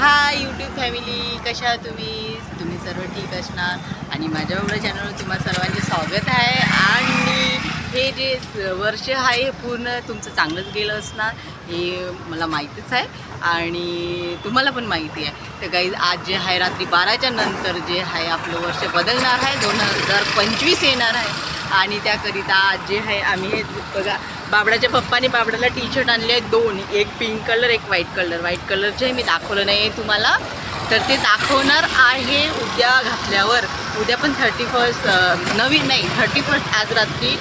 Hi YouTube family कशा आहात तुम्ही? तुम्ही सर्व ठीक असणार? आणि माझ्या एवढ्या चॅनलवर तुम्हा सर्वांचे स्वागत आहे. आणि हे जे वर्ष आहे हे पूर्ण तुमचं चांगलंच गेलं असणार. हे मला माहितीच आहे. आणि तुम्हाला पण माहिती आहे. तर काही आज जे आहे रात्री बाराच्या नंतर जे आहे आपलं वर्ष बदलणार आहे. दोन हजार पंचवीस येणार आहे. आणि त्याकरिता आज जे आहे आम्ही हे बघा बाबडाच्या पप्पाने बाबडाला टी शर्ट आणले आहेत दोन. एक पिंक कलर एक व्हाईट कलर व्हाईट कलरचे मी दाखवलं नाही आहे तुम्हाला. तर ते दाखवणार आहे उद्या घातल्यावर. उद्या पण थर्टी फर्स्ट नवीन नाही थर्टी फर्स्ट आज रात्री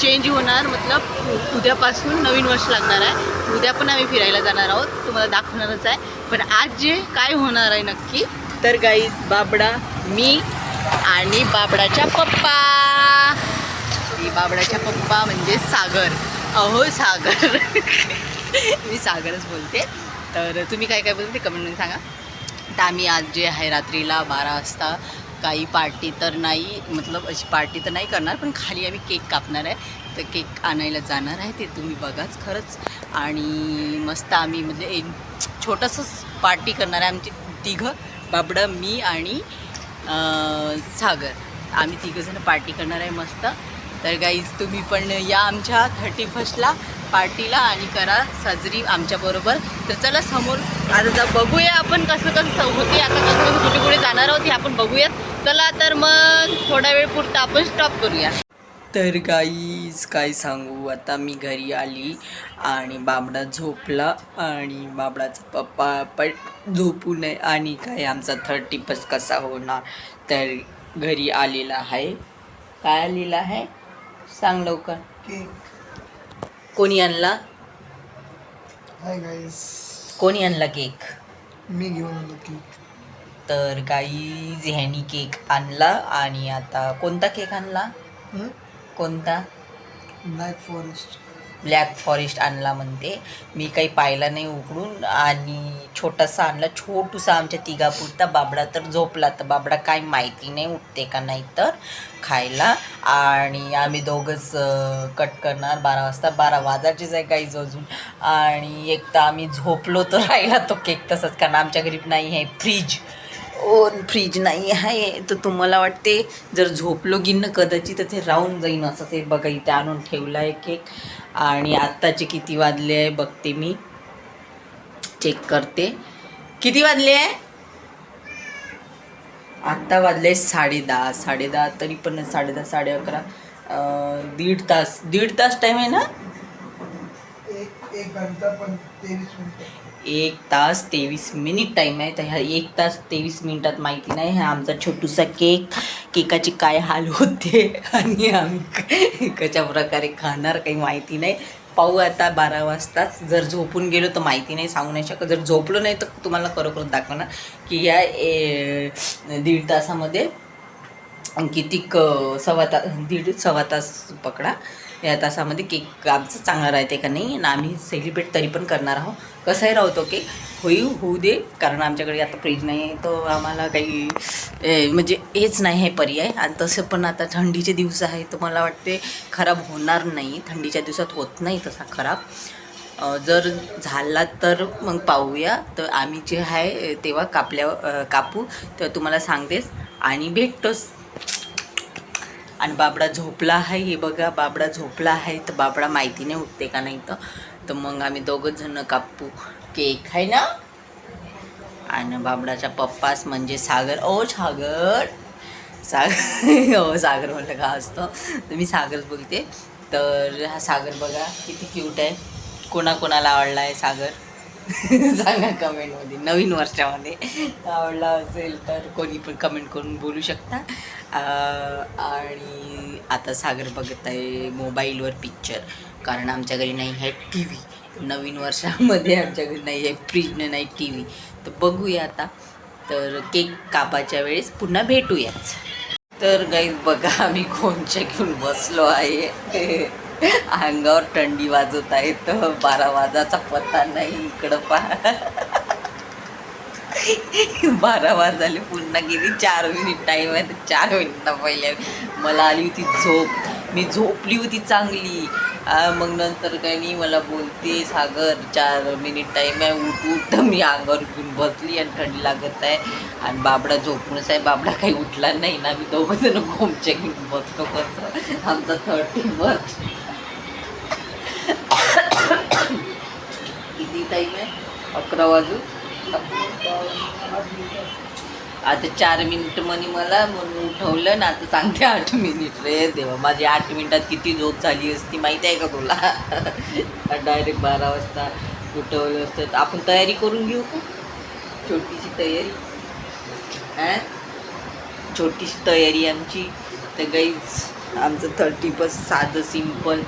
चेंज होणार. मतलब उद्यापासून नवीन वर्ष लागणार आहे. उद्या पण आम्ही फिरायला जाणार आहोत. तुम्हाला दाखवणारच आहे. पण आज जे काय होणार आहे नक्की तर गाई बाबडा मी आणि बाबडाच्या पप्पा. बाबडाच्या पप्पा म्हणजे सागर. अहो सागर. मी सागरच बोलते. तर तुम्ही काय काय बोलते कमेंटमध्ये सांगा. तर आम्ही आज जे आहे रात्रीला बारा वाजता काही पार्टी तर नाही मतलब अशी पार्टी तर नाही करणार पण खाली आम्ही केक कापणार आहे. तर केक आणायला जाणार आहे ते तुम्ही बघाच खरंच. आणि मस्त आम्ही म्हणजे एक छोटंसंच पार्टी करणार आहे आमची तिघं बाबडं मी आणि सागर. आम्ही तिघंजणं पार्टी करणार आहे मस्त. तर गाईज तुम्ही पण या आमच्या थर्टी फर्स्टला पार्टीला आणि करा साजरी आमच्याबरोबर तर चला समोर आता बघूया आपण कसं कसं होते. आता कसं कसं कुठे कुठे जाणार आहोत हे आपण बघूयात. चला तर मग थोडा वेळ पुरता आपण स्टॉप करूया. तर गाईज काय सांगू? आता मी घरी आली आणि बाबडा झोपला आणि बाबडाचा पप्पा पण झोपू नये आणि काय आमचा थर्टी फर्स्ट कसा होणार? तर घरी आलेला आहे. काय आलेला आहे? सांग लवकर. केक कोणी आणला? हाय गाईस कोणी आणला केक? मी घेऊन आलो केक. तर गाईज ह्यानी केक आणला आणि आता कोणता केक आणला? कोणता? ब्लॅक फॉरेस्ट ब्लॅक फॉरेस्ट आणला म्हणते. मी काही पाहिला नाही उघडून आणि छोटासा आणला. छोटूसा आमच्या तिघापुरता बाबडा तर झोपला तर बाबडा काही माहिती नाही उठते का नाही तर खायला. आणि आम्ही दोघंच कट करणार बारा वाजता. बारा वाजायचीच आहे काही अजून. आणि एक तर आम्ही झोपलो तर राहिला तो केक तसंच. कारण आमच्या घरी नाही आहे फ्रीज ओ फ्रीज नाही आहे. तर तुम्हाला वाटते जर झोपलो गिन्न कदाचित तर ते राहून जाईन असं ते बघा इथे आणून ठेवलं आहे केक आणि आत्ताचे किती वाजले आहे बघते मी. चेक करते. किती वाजले आहे? आत्ता वाजले साडे दहा साडे दहा तरी पण साडे दहा साडे अकरा दीड तास. दीड तास टाईम आहे ना? एक एक घंटा पण तेवीस मिनिट. एक तास तेवीस मिनिट टाईम आहे. तर ह्या एक तास तेवीस मिनिटात माहिती नाही हा आमचा छोटूसा केक. केकाचे काय हाल होते आणि आम्ही कशा प्रकारे खाणार काही माहिती नाही. पाहू आता बारा वाजताच जर झोपून गेलो तर माहिती नाही सांगू नाही शकत. जर झोपलो नाही तर तुम्हाला खरोखर दाखवणार की या ए, दीड तासामध्ये किती क सव्वा तास दीड सव्वा तास पकडा. या तासामध्ये केक आमचं चांगला राहते का नाही? आणि आम्ही सेलिब्रेट तरी पण करणार आहोत. कसंही राहतो केक होईल होऊ दे. कारण आमच्याकडे आता फ्रीज नाही आहे तर आम्हाला काही म्हणजे हेच नाही आहे पर्याय. आणि तसं पण आता थंडीचे दिवस आहे तर मला वाटते खराब होणार नाही. थंडीच्या दिवसात होत नाही तसा खराब. जर झाला तर मग पाहूया. तर आम्ही जे आहे तेव्हा कापल्या कापू. तर तुम्हाला सांगतेस आणि भेटतोच. आणि बाबडा झोपला आहे हे बघा बाबडा झोपला आहे तर बाबडा माहिती नाही उठते का नाही तर. तर मग आम्ही दोघंच जण कापू केक आहे ना? आणि बाबडाच्या पप्पास म्हणजे सागर. ओ सागर. सागर. हो सागर म्हटलं का असतं. तर मी सागरच बोलते. तर हा सागर बघा किती क्यूट आहे. कोणाकोणाला आवडला आहे सागर? सांगा कमेंटमध्ये नवीन वर्षामध्ये. आवडला असेल तर कोणी पण कमेंट करून बोलू शकता. आणि आता सागर बघत आहे मोबाईलवर पिक्चर कारण आमच्या घरी नाही आहे टी व्ही नवीन वर्षामध्ये आमच्या घरी नाही आहे फ्रीज नाही टी व्ही तर बघूया आता. तर केक कापाच्या वेळेस पुन्हा भेटूयाच तर गाईज बघा आम्ही कोणच्या घेऊन बसलो आहे. अंगावर थंडी वाजत आहे तर बारा वाजाचा पत्ता नाही इकडं पहा. बारा वाजले पुन्हा गेली चार मिनिट टाईम आहे तर चार मिनिटा पहिले मला आली होती झोप. मी झोपली होती चांगली. मग नंतर काही नाही मला बोलते सागर चार मिनिट टाईम आहे उठ उठ. तर मी अंगावर घेऊन बसली आणि थंडी लागत आहे. आणि बाबडा झोपूनच आहे बाबडा काही उठला नाही ना मी दोघं जण घोमच्या घेऊन बसलो कसं? आमचा थर्टी बस किती टाईम आहे? अकरा वाजून? आता चार मिनिट म्हणे मला म्हणून उठवलं ना आता सांगते आठ मिनिट रे देवा माझी आठ मिनिटात किती झोप झाली असती माहिती आहे का तुला? डायरेक्ट बारा वाजता उठवलं असतं. आपण तयारी करून घेऊ का? छोटीशी तयारी? अं? छोटीशी तयारी आमची. तर गाईच आमचं थर्टी बस साधं सिंपल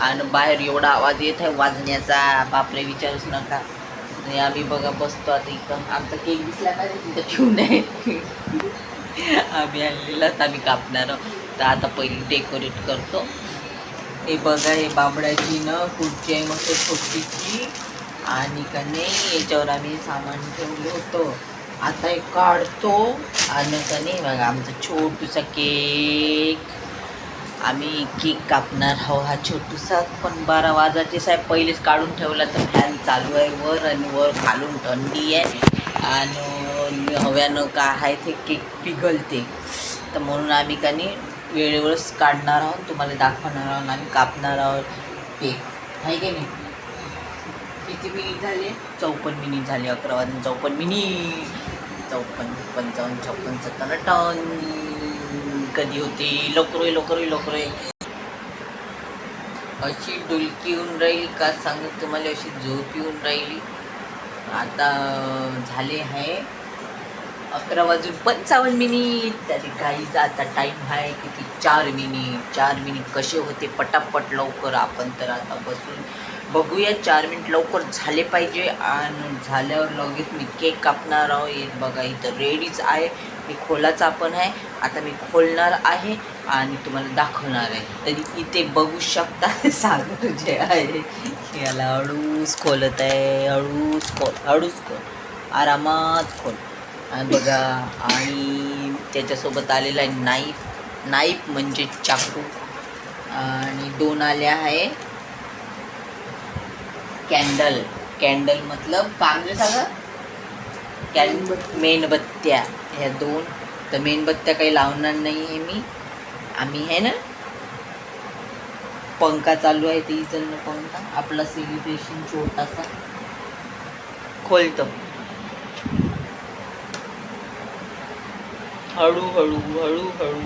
आणि बाहेर एवढा आवाज येत आहे वाजण्याचा. बापरे विचारूच नका. आणि आम्ही बघा बसतो आता इथं. आमचा केक दिसला पाहिजे तिथं ठेवून आहे. आम्ही आणलेलाच आम्ही कापणार तर आता पहिली डेकोरेट करतो. हे बघा हे बांबड्याची ना खुर्ची आहे मस्त छोटीची आणि का नाही याच्यावर आम्ही सामान ठेवलं होतं. आता हे काढतो. आणि का नाही बघा आमचा छोटूसा केक आम्ही केक कापणार आहो हा छोटूसा पण बारा वाजाचे साहेब. पहिलेच काढून ठेवला तर फॅन चालू आहे वर आणि वर खालून थंडी आहे. आणि हव्यानं का आहे ते केक पिघलते. तर म्हणून आम्ही कानी नाही वेळेवरच काढणार आहोत. तुम्हाला दाखवणार आहोत आम्ही कापणार आहोत केक. आहे की नाही? किती मिनिट झाले? चौपन्न मिनिट झाले. अकरा वाजून चौपन्न मिनिट चौपन्न पंचावन्न छप्पन्न सत्तावन्न टन कधी होती? लवकर लवकर होईल लवकर होईल अशी डुलकी येऊन राहील का सांगत तुम्हाला अशी झोप येऊन राहिली. आता झाले आहे अकरा वाजून पंचावन्न मिनिट. तरी काहीच आता टाईम आहे किती? चार मिनिट. चार मिनिट कसे होते? पटापट लवकर. आपण तर आता बसून बघूया चार मिनिट लवकर झाले पाहिजे आणि झाल्यावर लगेच मी केक कापणार आहो. हे बघा इथं रेडीच आहे. मी खोलाचा पण आहे. आता मी खोलणार आहे आणि तुम्हाला दाखवणार आहे. तरी इथे बघू शकता सागर जे आहे याला हळूच खोलत आहे. हळूच खोल हळूच खोल. आरामात खोल. आणि बघा आणि त्याच्यासोबत आलेला आहे नाईफ नाईफ म्हणजे चाकू. आणि दोन आल्या आहे. कॅन्डल. कॅन्डल मतलब कांदे सांगा? कॅन मेणबत्त्या. ह्या दोन. तर मेणबत्त्या काही लावणार नाही आहे मी. आम्ही आहे ना? पंखा चालू आहे ते इचलनं पंखा. आपला सेलिब्रेशन छोटासा. खोलतो. हळूहळू हळूहळू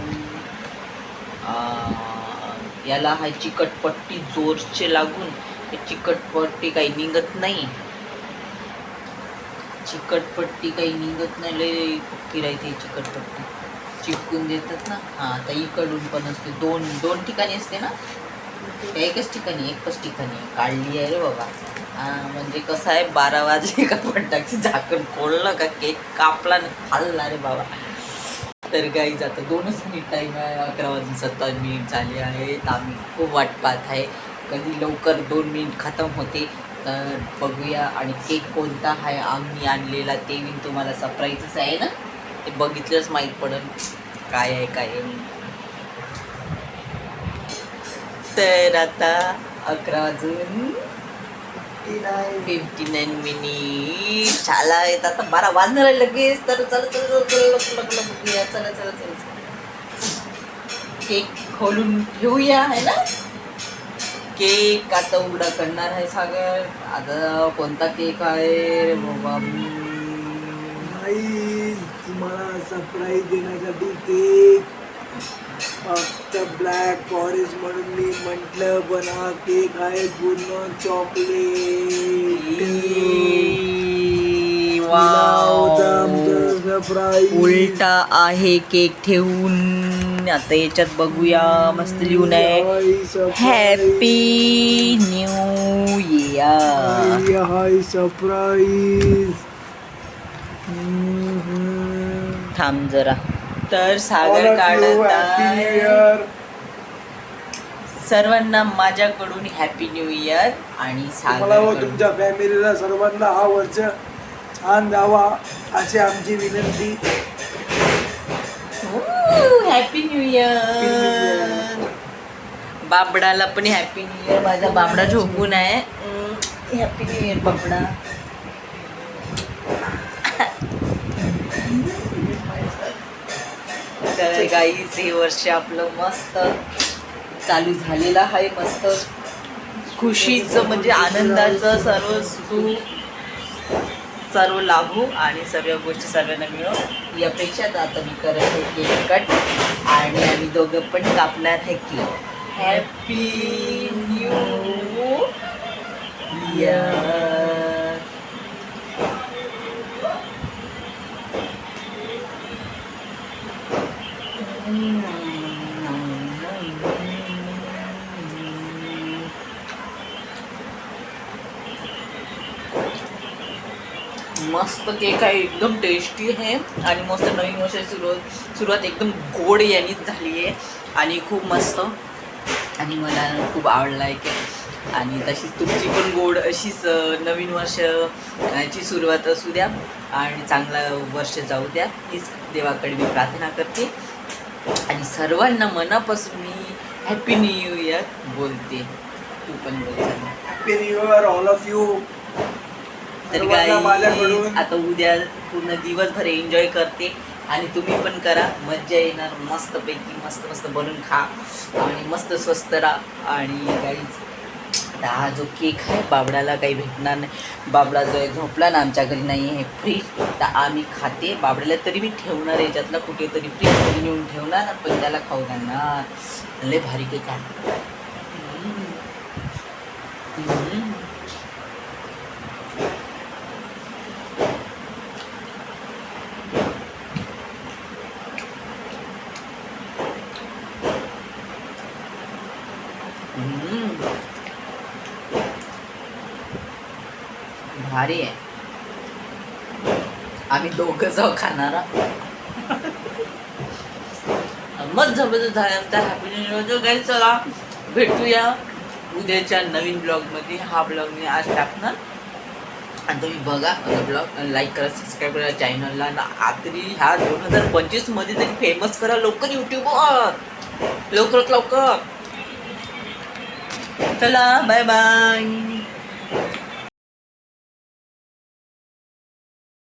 याला हा चिकटपट्टी जोरचे लागून. चिकटपट्टी काही निघत नाही. चिकटपट्टी काही निघत नाही लय पक्की राहते चिकटपट्टी. चिपकून देतात ना. हां आता इकडून पण असते. दोन दोन ठिकाणी असते ना? एकच ठिकाणी एकच ठिकाणी. काढली आहे रे बाबा. म्हणजे कसं आहे बारा वाजले का फटाकची झाकण खोललं का? केक कापला ना खाल्ला रे बाबा. तर काही जातं दोनच मिनिट टाईम आहे. अकरा वाजून सत्तावन्न मिनिट झाले आहेत. आम्ही खूप वाट पाहत आहे. कधी लवकर दोन मिनिट खतम होते तर बघूया आणि केक कोणता आहे आम्ही आणलेला ते मी तुम्हाला सरप्राईजच आहे ना ते बघितलंच माहीत पडेल काय आहे काय तर आता अकरा वाजून फिफ्टी नाईन मिनिट झाला आहेत आता बारा वाजणार आहे लगेच तर चला चला चला चला बघूया. चला चला चला चला. केक खोलून ठेवूया आहे ना केक आता उघडा करणार आहे सागर आता कोणता केक आहे बाबा? नाही तुम्हाला सरप्राईज देण्यासाठी केक. फक्त ब्लॅक फॉरेस्ट म्हणून मी म्हटलं पण हा केक आहे पूर्ण चॉकलेट सरप्राईज उलटा आहे केक ठेवून. आता याच्यात बघूया. मस्त लिहून आहे. Happy new year hi surprise थांब जरा. तर सागर काढत. सर्वांना माझ्याकडून हॅपी न्यू इयर आणि मला व सागर तुमच्या फॅमिलीला सर्वांना हा वर्ष छान जावा अशी आमची विनंती. Happy new year. बाबडाला पण हॅपी न्यू इयर माझा बाबडा झोपून आहे. हॅपी न्यू इयर बाबडा. तर गाईच हे वर्ष आपलं मस्त चालू झालेलं आहे. मस्त खुशीचं म्हणजे आनंदाचं सर्व सुख सर्व लाभू आणि सर्व गोष्टी सर्वांना मिळो ही अपेक्षा तर आता मी करत आहे केक कट. आणि आम्ही दोघं पण कापणार आहे केक हॅपी न्यू इयर मस्त केक आहे एकदम टेस्टी आहे. आणि मस्त नवीन वर्षाची सुरुवात सुरुवात एकदम गोड यांनीच झाली आहे. आणि खूप मस्त. आणि मला खूप आवडला आहे केक आणि तशीच तुमची पण गोड अशीच नवीन वर्षाची सुरुवात असू द्या. आणि चांगला वर्ष जाऊ द्या. तीच देवाकडे मी प्रार्थना करते. आणि सर्वांना मनापासून मी हॅपी न्यू इयर बोलते. तू पण बोल. Happy new year all of you तर माझ्याकडून आता उद्या पूर्ण दिवसभर एन्जॉय करते. आणि तुम्ही पण करा. मज्जा येणार मस्तपैकी. मस्त मस्त बनवून खा. आणि मस्त स्वस्त राहा. आणि आता हा जो केक आहे बाबडाला काही भेटणार नाही. बाबडा जो आहे झोपला ना आमच्या घरी नाही आहे फ्रीज तर आम्ही खाते. बाबड्याला तरी मी ठेवणार आहे. याच्यातला कुठेतरी फ्रीजमध्ये नेऊन ठेवणार पण त्याला खाऊ घालणार लय भारी केक आहे. भारी आहे. आम्ही दोघं जाऊ खाणारा. मस्त जबरदस्त झाल्यानंतर हॅपी न्यू काही चला भेटूया उद्याच्या नवीन ब्लॉगमध्ये हा ब्लॉग मी आज टाकणार. आणि तुम्ही बघा माझा ब्लॉग लाईक करा सबस्क्राईब करा चॅनलला आतरी ह्या दोन हजार पंचवीसमध्ये तरी फेमस करा लवकर यूट्यूबवर लवकरात लवकर चला बाय बाय